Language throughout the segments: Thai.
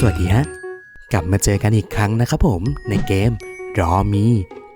สวัสดีฮะ กลับมาเจอกันอีกครั้งนะครับผมในเกมรอมี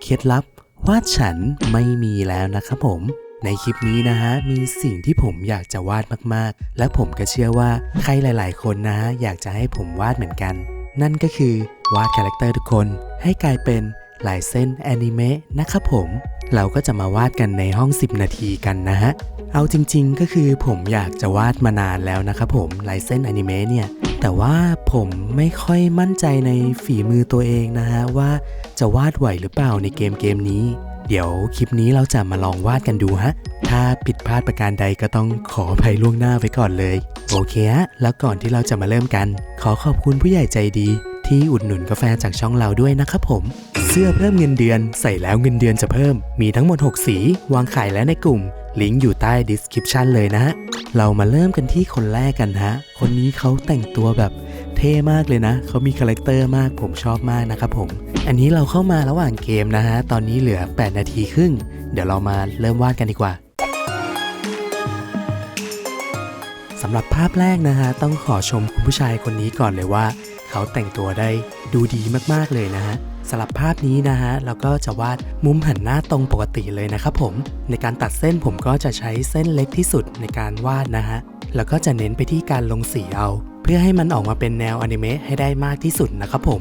เคล็ดลับวาดฉันไม่มีแล้วนะครับผม ในคลิปนี้นะฮะ มีสิ่งที่ผมอยากจะวาดมากๆ และผมก็เชื่อว่าใครหลาย ๆ คนนะฮะ อยากจะให้ผมวาดเหมือนกัน นั่นก็คือวาดคาแรคเตอร์ทุกคนให้กลายเป็นลายเส้นแอนิเมะนะครับผม เราก็จะมาวาดกันในห้อง 10 นาทีกันนะฮะ เอาจริงๆ ก็คือผมอยากจะวาดมานานแล้วนะครับผมลายเส้นอนิเมะเนี่ย แต่ว่าผมไม่ค่อยมั่นใจในฝีมือตัวเองนะฮะว่าจะวาดไหวหรือเปล่าในเกมเกมนี้ เดี๋ยวคลิปนี้เราจะมาลองวาดกันดูฮะ ถ้าผิดพลาดประการใดก็ต้องขออภัยล่วงหน้าไว้ก่อนเลย โอเคฮะ แล้วก่อนที่เราจะมาเริ่มกัน ขอขอบคุณผู้ใหญ่ใจดีที่อุดหนุนกาแฟจากช่องเราด้วยนะครับผม เสื้อเพิ่มเงินเดือนใส่แล้วเงินเดือนจะเพิ่ม มีทั้งหมด 6 สี วางขายแล้วในกลุ่ม ลิงก์อยู่ใต้ description เลยนะ เรามาเริ่มกันที่คนแรกกันฮะ คนนี้เขาแต่งตัวแบบเท่มากเลยนะ เขามีคาแรคเตอร์มากผมชอบมากนะครับผม อันนี้เราเข้ามาระหว่างเกมนะฮะ ตอนนี้เหลือ 8 นาทีครึ่ง เดี๋ยวเรามาเริ่มวาดกันดีกว่าสำหรับภาพแรกนะฮะ ต้องขอชมคุณผู้ชายคนนี้ก่อนเลยว่า เขาแต่งตัวได้ดูดีมากๆเลยนะฮะ สำหรับภาพนี้นะฮะเราก็จะวาดมุมหันหน้าตรงปกติเลยนะครับผม ในการตัดเส้นผมก็จะใช้เส้นเล็กที่สุดในการวาดนะฮะแล้วก็จะเน้นไปที่การลงสีเอา เพื่อให้มันออกมาเป็นแนวอนิเมะให้ได้มากที่สุดนะครับผม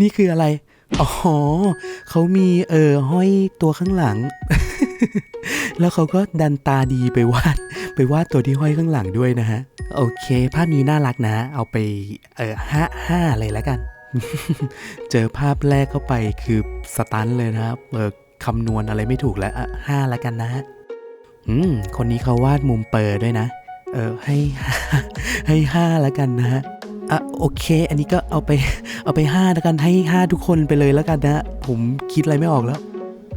นี่คืออะไร อ๋อ เขามีเออห้อยตัวข้างหลัง แล้วเขาก็ดันตาดีไปวาดไปวาดตัวที่ห้อยข้างหลังด้วยนะฮะ โอเค ภาพนี้น่ารักนะ เอาไปเออห้าห้าเลยแล้วกัน เจอภาพแรกเข้าไปคือสตันเลยนะครับเออคำนวณอะไรไม่ถูกแล้วห้าแล้วกันนะฮะอืม คนนี้เขาวาดมุมเปอร์ด้วยนะ เออให้ให้ห้าแล้วกันนะฮะ อะโอเค อันนี้ก็เอาไปเอาไปห้าแล้วกันให้ห้าทุกคนไปเลยแล้วกันนะ ผมคิดอะไรไม่ออกแล้ว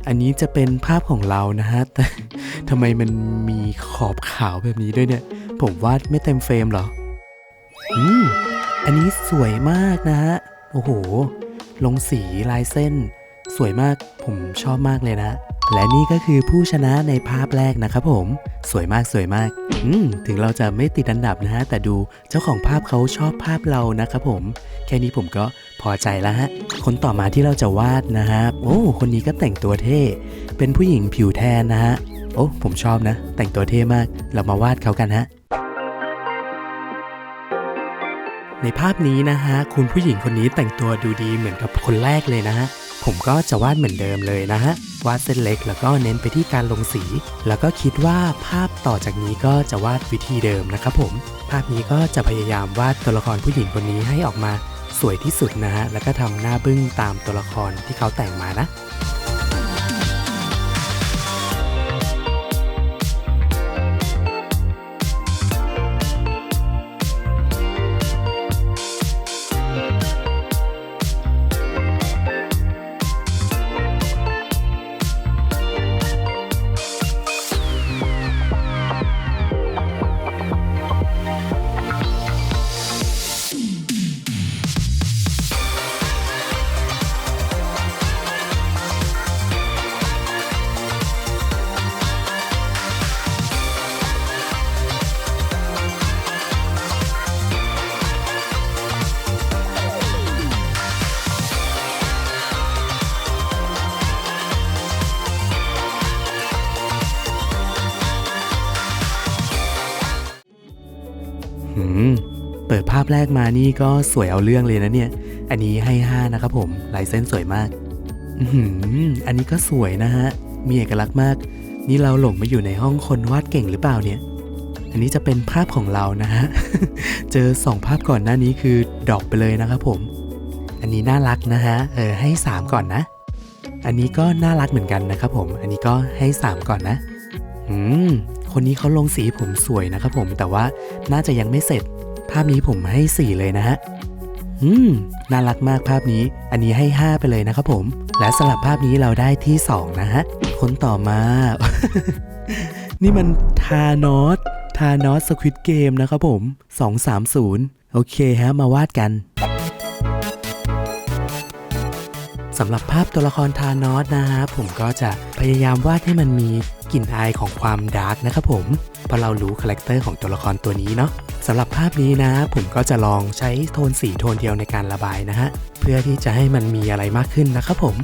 อันนี้จะเป็นภาพของเรานะฮะ แต่ทำไมมันมีขอบขาวแบบนี้ด้วยเนี่ย ผมวาดไม่เต็มเฟรมเหรอ อืม อันนี้สวยมากนะฮะ โอ้โห ลงสีลายเส้น สวยมาก ผมชอบมากเลยนะ และนี่ก็คือผู้ชนะในภาพแรกนะครับผม สวยมากสวยมาก อืมถึงเราจะไม่ติดอันดับนะฮะ แต่ดูเจ้าของภาพเขาชอบภาพเรานะครับผม แค่นี้ผมก็พอใจแล้วฮะ คนต่อมาที่เราจะวาดนะฮะ โอ้ คนนี้ก็แต่งตัวเท่ เป็นผู้หญิงผิวแทนนะฮะ โอ้ ผมชอบนะ แต่งตัวเท่มาก เรามาวาดเขากันฮะในภาพนี้นะฮะ คุณผู้หญิงคนนี้แต่งตัวดูดีเหมือนกับคนแรกเลยนะฮะ ผมก็จะวาดเหมือนเดิมเลยนะฮะ วาดเส้นเล็กแล้วก็เน้นไปที่การลงสี แล้วก็คิดว่าภาพต่อจากนี้ก็จะวาดวิธีเดิมนะครับผม ภาพนี้ก็จะพยายามวาดตัวละครผู้หญิงคนนี้ให้ออกมาสวยที่สุดนะฮะ แล้วก็ทำหน้าบึ้งตามตัวละครที่เขาแต่งมานะ หืมเปิดภาพแรกมานี่ก็สวยเอาเรื่องเลยนะเนี่ย อันนี้ให้ 5 นะครับผมลายเส้นสวยมาก อือหืออันนี้ก็สวยนะฮะ มีเอกลักษณ์มาก นี่เราหลงมาอยู่ในห้องคนวาดเก่งหรือเปล่าเนี่ย อันนี้จะเป็นภาพของเรานะฮะ เจอสองภาพก่อนหน้านี้คือดอปไปเลยนะครับผม อันนี้น่ารักนะฮะ เออให้ 3 ก่อนนะ อันนี้ก็น่ารักเหมือนกันนะครับผม อันนี้ก็ให้ 3 ก่อนนะ อืม คนนี้เขาลงสีผมสวยนะครับผมแต่ว่าน่าจะยังไม่เสร็จ ภาพนี้ผมให้4เลยนะฮะอืมน่ารักมากภาพนี้อันนี้ให้ 5 ไปเลยนะครับผม และสลับภาพนี้เราได้ที่ 2 นะฮะ คนต่อมา นี่มันทานอสทานอสสควิตเกมนะครับผม 230 โอเคฮะ มาวาดกัน สำหรับภาพตัวละครทานอสนะฮะผมก็จะพยายามวาดให้มันมีกลิ่นอายของความดาร์กนะครับผมเพราะเรารู้คาแรคเตอร์ของตัวละครตัวนี้เนาะสำหรับภาพนี้นะ ผมก็จะลองใช้โทนสีโทนเดียวในการระบายนะฮะเพื่อที่จะให้มันมีอะไรมากขึ้นนะครับผม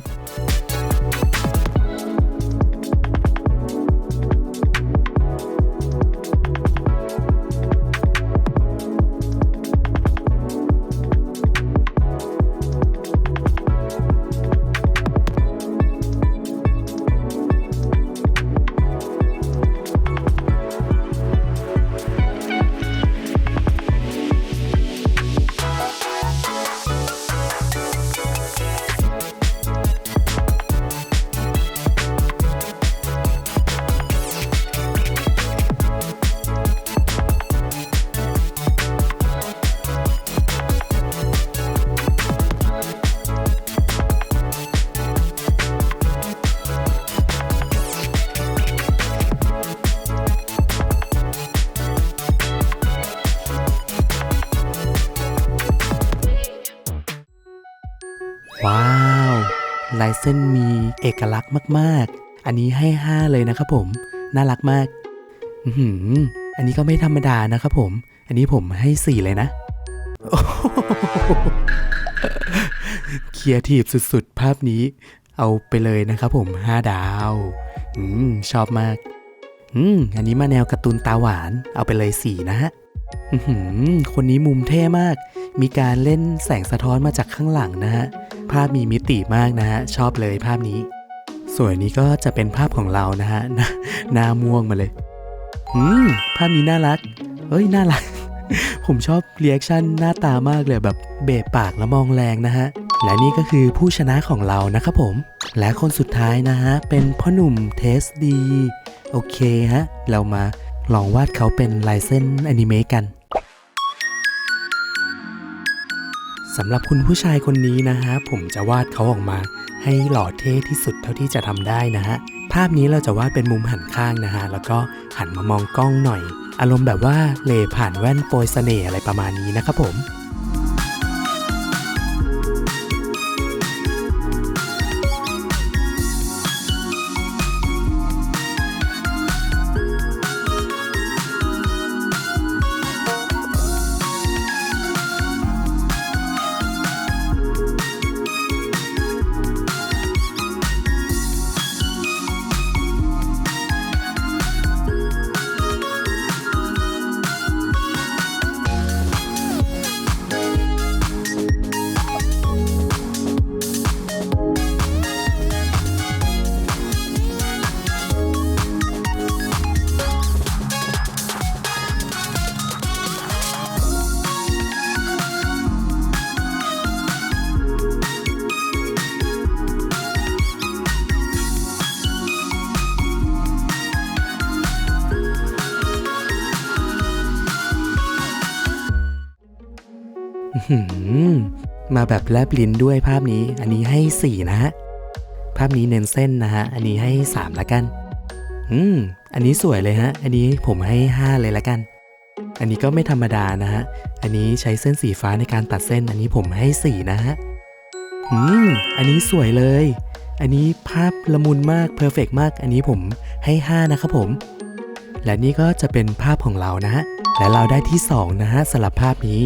ลายเส้นมีเอกลักษณ์มากๆ อันนี้ให้ 5 เลยนะครับผม น่ารักมากอืออันนี้ก็ไม่ธรรมดานะครับผม อันนี้ผมให้ 4 เลยนะเคียร์ทีฟสุดๆ ภาพนี้ เอาไปเลยนะครับผม 5 ดาวอืมชอบมาก อืม อันนี้มาแนวการ์ตูนตาหวาน เอาไปเลย 4 นะฮะ คนนี้มุมเท่มาก มีการเล่นแสงสะท้อนมาจากข้างหลังนะฮะ ภาพมีมิติมากนะฮะ ชอบเลยภาพนี้ ส่วนนี้ก็จะเป็นภาพของเรานะฮะหน้าหน้าม่วงมาเลย อืม ภาพนี้น่ารัก เอ้ย น่ารัก ผมชอบเรีแอคชั่นหน้าตามากเลยแบบเบะปากแล้วมองแรงนะฮะ และนี่ก็คือผู้ชนะของเรานะครับผม และคนสุดท้ายนะฮะ เป็นพ่อหนุ่มเทสดี โอเคฮะ เรามา ลองวาดเขาเป็นลายเส้นอนิเมะกันสำหรับคุณผู้ชายคนนี้นะฮะ ผมจะวาดเขาออกมา ให้หล่อเท่ที่สุดเท่าที่จะทำได้นะฮะ ภาพนี้เราจะวาดเป็นมุมหันข้างนะฮะ แล้วก็หันมามองกล้องหน่อย อารมณ์แบบว่าเลผ่านแว่นโปรยเสน่ห์อะไรประมาณนี้นะครับผม มาแบบแลบลิ้นด้วยภาพนี้ อันนี้ให้ 4 นะฮะ ภาพนี้เน้นเส้นนะฮะ อันนี้ให้ 3 ละกัน อืม อันนี้สวยเลยฮะ อันนี้ผมให้ 5 เลยละกัน อันนี้ก็ไม่ธรรมดานะฮะ อันนี้ใช้เส้นสีฟ้าในการตัดเส้น อันนี้ผมให้ 4 นะฮะ อืม อันนี้สวยเลย อันนี้ภาพละมุนมากเพอร์เฟกมาก อันนี้ผมให้ 5 นะครับผม และนี่ก็จะเป็นภาพของเรานะฮะ และเราได้ที่ 2 นะฮะสำหรับภาพนี้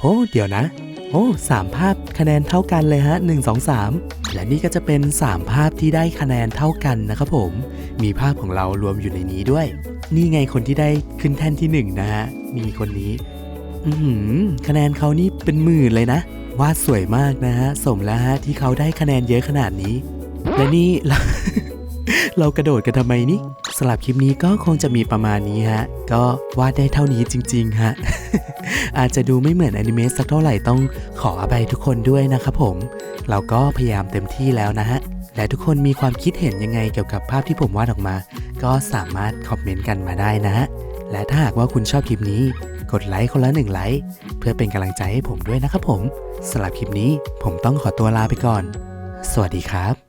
โอ้ เดี๋ยวนะ โอ้สามภาพคะแนนเท่ากันเลยฮะ 1 2 3 และนี่ก็จะเป็น 3 ภาพที่ได้คะแนนเท่ากันนะครับผม มีภาพของเรารวมอยู่ในนี้ด้วย นี่ไงคนที่ได้ขึ้นแท่นที่ 1 นะฮะ มีคนนี้ อือหือคะแนนเขานี่เป็นหมื่นเลยนะ วาดสวยมากนะฮะ สมแล้วฮะที่เขาได้คะแนนเยอะขนาดนี้ และนี่ เรากระโดดกันทำไมนี่ สำหรับคลิปนี้ก็คงจะมีประมาณนี้ฮะ ก็วาดได้เท่านี้จริง ๆ ฮะ อาจจะดูไม่เหมือนอนิเมะสักเท่าไหร่ต้องขออภัยทุกคนด้วยนะครับผม เราก็พยายามเต็มที่แล้วนะฮะ และทุกคนมีความคิดเห็นยังไงเกี่ยวกับภาพที่ผมวาดออกมา ก็สามารถคอมเมนต์กันมาได้นะฮะ และถ้าหากว่าคุณชอบคลิปนี้ กดไลค์คนละหนึ่งไลค์เพื่อเป็นกำลังใจให้ผมด้วยนะครับผมสำหรับคลิปนี้ผมต้องขอตัวลาไปก่อน สวัสดีครับ